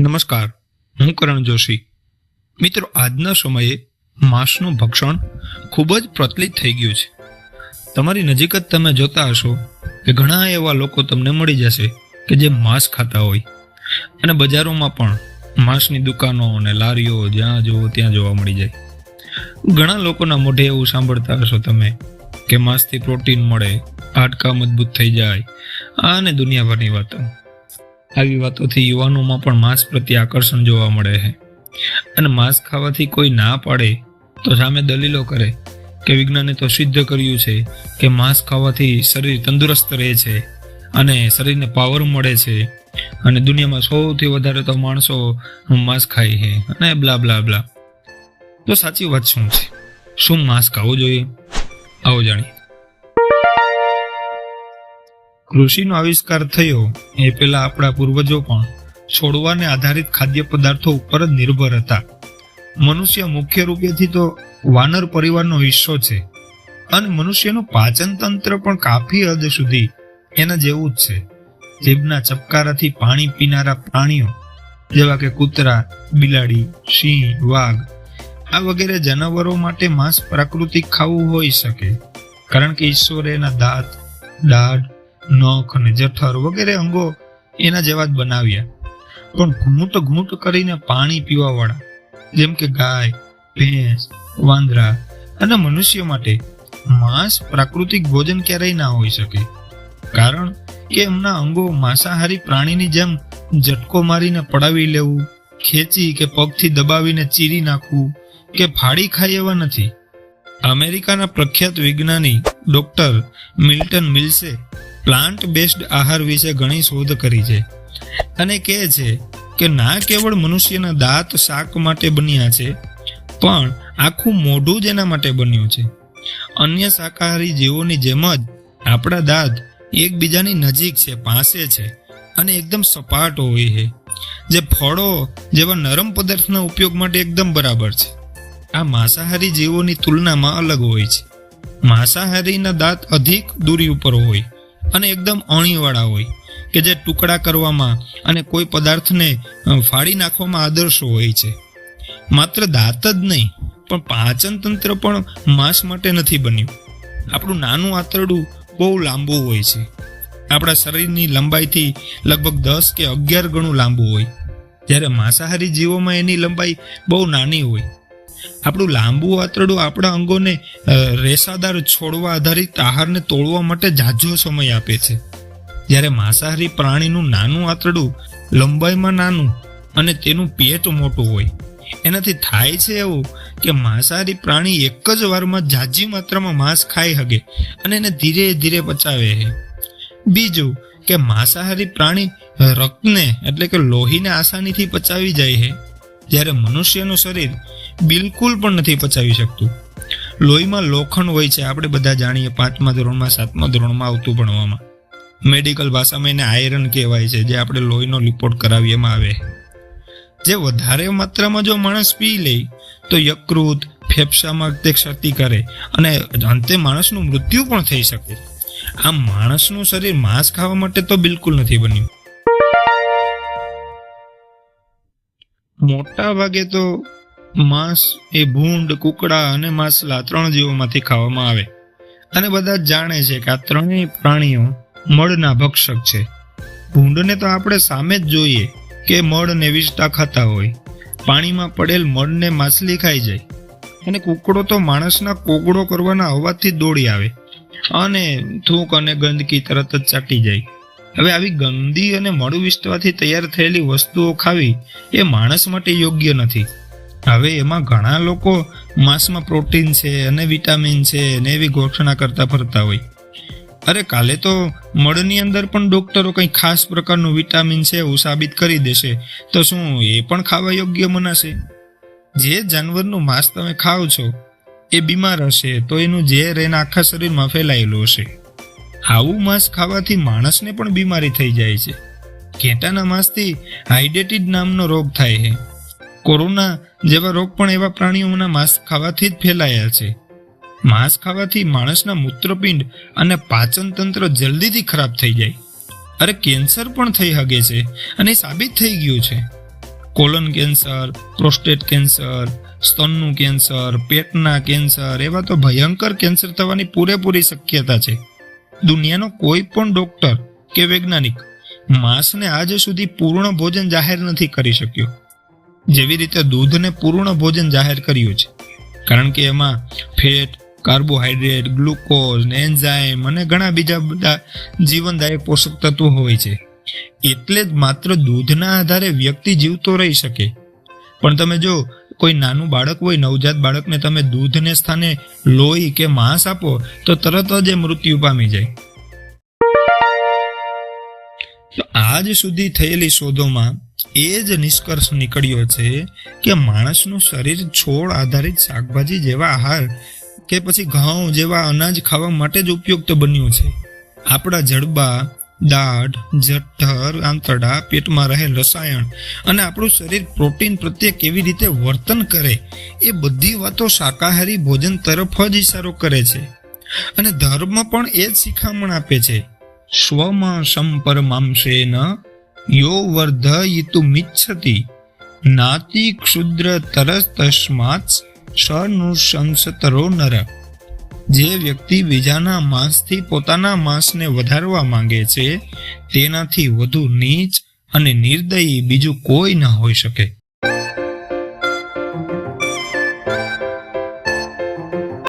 નમસ્કાર, હું કરણ જોશી. મિત્રો, આજના સમયે માંસનું ભક્ષણ ખૂબ જ પ્રચલિત થઈ ગયું છે. તમારી નજીક જ તમે જોતા હશો કે ઘણા એવા લોકો તમને મળી જશે કે જે માંસ ખાતા હોય. અને બજારોમાં પણ માંસની દુકાનો અને લારીઓ જ્યાં જુઓ ત્યાં જોવા મળી જાય. ઘણા લોકોના મોઢે એવું સાંભળતા હશો તમે કે માંસથી પ્રોટીન મળે, હાડકાં મજબૂત થઈ જાય અને દુનિયાભરની વાતો. આવી વાતોથી યુવાનોમાં પણ માંસ પ્રત્યે આકર્ષણ જોવા મળે છે. અને માંસ ખાવાથી કોઈ ના પાડે તો સામે દલીલો કરે કે વિજ્ઞાને તો સિદ્ધ કર્યું છે કે માંસ ખાવાથી શરીર તંદુરસ્ત રહે છે અને શરીરને પાવર મળે છે. અને દુનિયામાં સૌથી વધારે તો માણસો માંસ ખાય છે અને બ્લા બ્લા બ્લા તો સાચી વાત શું છે? શું માંસ ખાવું જોઈએ? આવો જાણીએ. કૃષિનો આવિષ્કાર થયો એ પહેલા આપણા પૂર્વજો પણ છોડવાને આધારિત ખાદ્ય પદાર્થો ઉપર જ નિર્ભર હતા. મનુષ્ય મુખ્ય રૂપેથી તો વાનર પરિવારનો હિસ્સો છે અને મનુષ્યનું પાચન તંત્ર પણ કાફી હદ સુધી એના જેવું જ છે. જીભના ચપકારાથી પાણી પીનારા પ્રાણીઓ જેવા કે કૂતરા, બિલાડી, સિંહ, વાઘ આ વગેરે જાનવરો માટે માંસ પ્રાકૃતિક ખાવું હોઈ શકે. કારણ કે ઈશ્વરે એના દાંત, દાઢ નખ અને જઠર વગેરે અંગો એના જેવા જ બનાવ્યા. પણ ઘૂંટ ઘૂંટ કરીને પાણી પીવાવાળા, જેમ કે ગાય, ભેંસ, વાંદરા અને મનુષ્ય માટે માંસ પ્રાકૃતિક ભોજન ક્યારેય ના હોઈ શકે. કારણ કે એમના અંગો માંસાહારી પ્રાણીની જેમ ઝટકો મારીને પડાવી લેવું, ખેંચી કે પગથી દબાવીને ચીરી નાખવું કે ફાડી ખાય એવા નથી. અમેરિકાના પ્રખ્યાત વિજ્ઞાની ડોક્ટર મિલ્ટન મિલ્સે પ્લાન્ટ બેસ્ડ આહાર વિશે ઘણી શોધ કરી છે અને કહે છે કે ના કેવળ મનુષ્યના દાંત શાક માટે બન્યા છે, પણ આખું મોઢું જ એના માટે બન્યું છે. અન્ય શાકાહારી જીવોની જેમ જ આપણા દાંત એકબીજાની નજીક છે, પાસે છે અને એકદમ સપાટ હોય છે. જે ફળો જેવા નરમ પદાર્થના ઉપયોગ માટે એકદમ બરાબર છે. આ માંસાહારી જીવોની તુલનામાં અલગ હોય છે. માંસાહારીના દાંત અધિક દૂરી ઉપર હોય અને એકદમ અણીવાળા હોય કે જે ટુકડા કરવામાં અને કોઈ પદાર્થને ફાડી નાખવામાં આદર્શો હોય છે. માત્ર દાંત જ નહીં, પણ પાચન તંત્ર પણ માંસ માટે નથી બન્યું. આપણું નાનું આંતરડું બહુ લાંબુ હોય છે. આપણા શરીરની લંબાઈથી લગભગ દસ કે અગિયાર ગણું લાંબુ હોય. જ્યારે માંસાહારી જીવોમાં એની લંબાઈ બહુ નાની હોય આપણું લાંબુ આંતરડું આપણા અંગોને રેસાદાર છોડવા આધારિત આહારને તોડવા માટે ઝાઝો સમય આપે છે. જ્યારે માંસાહારી પ્રાણીનું નાનું આંતરડું લંબાઈમાં નાનું અને તેનું પેટ મોટું હોય. એનાથી થાય છે એવું કે માંસાહારી પ્રાણી એક જ વારમાં ઝાઝી માત્રામાં માંસ ખાઈ શકે અને એને ધીરે ધીરે પચાવે છે. બીજું કે માંસાહારી પ્રાણી રક્તને, એટલે કે લોહીને આસાનીથી પચાવી જાય છે. જ્યારે મનુષ્યનું શરીર બિલકુલ પણ નથી પચાવી શકતું. લોહીમાં લોખંડ હોય છે, આપણે બધા જાણીએ પાંચમા ધોરણમાં, સાતમા ધોરણમાં આવતું ભણવામાં. મેડિકલ ભાષામાં એને આયરન કહેવાય છે, જે આપણે લોહીનો રિપોર્ટ કરાવીએ આવે. જે વધારે માત્રામાં જો માણસ પી લે, તો યકૃત, ફેફસામાં તે ક્ષતિ કરે અને અંતે માણસનું મૃત્યુ પણ થઈ શકે. આમ માણસનું શરીર માંસ ખાવા માટે તો બિલકુલ નથી બન્યું. મોટા ભાગે તો માંસ એ ભૂંડ, કુકડા અને માછલા ત્રણ જીવોમાંથી ખાવામાં આવે. અને બધા જાણે છે કે આ ત્રણેય પ્રાણીઓ મળના ભક્ષક છે. ભૂંડને તો આપણે સામે જ જોઈએ કે મળ ને વિષ્ટા ખાતા હોય. પાણીમાં પડેલ મળને માછલી ખાઈ જાય. અને કુકડો તો માણસના કોગળો કરવાના અવાજથી દોડી આવે. અને થૂંક અને ગંદકી તરત જ ચાટી જાય. હવે આવી ગંદી અને મળું વિસ્તવાથી તૈયાર થયેલી વસ્તુઓ ખાવી એ માણસ માટે યોગ્ય નથી. હવે એમાં ઘણા લોકો માંસમાં પ્રોટીન છે અને વિટામિન છે ને એવી ઘોષણા કરતા ફરતા હોય. અરે કાલે તો મળની અંદર પણ ડોક્ટરો કંઈ ખાસ પ્રકારનું વિટામિન છે એવું સાબિત કરી દેશે. તો શું એ પણ ખાવા યોગ્ય મનાશે? જે જાનવરનું માંસ તમે ખાઓ છો, એ બીમાર હશે તો એનું ઝેર એના આખા શરીરમાં ફેલાયેલું હશે. આવું માંસ ખાવાથી માણસને પણ બીમારી થઈ જાય છે. ઘેટાના માંસથી હાઇડેટિડ નામનો રોગ થાય છે. કોરોના જેવા રોગ પણ એવા પ્રાણીઓના માંસ ખાવાથી જ ફેલાયા છે. માંસ ખાવાથી માણસના મૂત્રપિંડ અને પાચન તંત્ર જલ્દીથી ખરાબ થઈ જાય. અરે કેન્સર પણ થઈ શકે છે અને સાબિત થઈ ગયું છે. કોલન કેન્સર, પ્રોસ્ટેટ કેન્સર, સ્તનનું કેન્સર, પેટના કેન્સર એવા તો ભયંકર કેન્સર થવાની પૂરેપૂરી શક્યતા છે. દુનિયાનો કોઈ પણ ડોક્ટર કે વૈજ્ઞાનિક માંસને આજ સુધી પૂર્ણ ભોજન જાહેર નથી કરી શક્યો. જેવી રીતે દૂધને પૂર્ણ ભોજન જાહેર કર્યું છે. કારણ કે એમાં ફેટ, કાર્બોહાઈડ્રેટ, ગ્લુકોઝ એન્ઝાઇમ અને ઘણા બીજા બધા જીવનદાયક પોષક તત્વો હોય છે. એટલે જ માત્ર દૂધના આધારે વ્યક્તિ જીવતો રહી શકે. પણ તમે જો કોઈ નાનું બાળક હોય, નવજાત બાળકને તમે દૂધને સ્થાને લોહી કે માંસ આપો, તો તરત જ એ મૃત્યુ પામી જાય. તો આજ સુધી થયેલી શોધોમાં એ જ નિષ્કર્ષ નીકળ્યો છે કે માણસનું શરીર છોડ આધારિત શાકભાજી જેવા આહાર કે પછી ઘઉં જેવા અનાજ ખાવા માટે જ ઉપયુક્ત બન્યું છે. આપણા જડબા દાઢ, જઠર, આંતરડા, પેટમાં રહેલ રસાયણ અને આપણું શરીર પ્રોટીન પ્રત્યે કેવી રીતે વર્તન કરે એ બધી વાતો શાકાહારી ભોજન તરફ જ ઇશારો કરે છે. અને ધર્મ પણ એ જ શિખામણ આપે છે. સ્વમાં સંપરમાંશેન યો વર્ધયિતુમિચ્છતિ નાતિ ક્ષુદ્ર તરસ તસ્માત સનુશંસતરો નર. જે વ્યક્તિ બીજાના માંસથી પોતાના માંસને વધારવા માંગે છે, તેનાથી વધુ નીચ અને નિર્દયી બીજું કોઈ ન હોઈ શકે.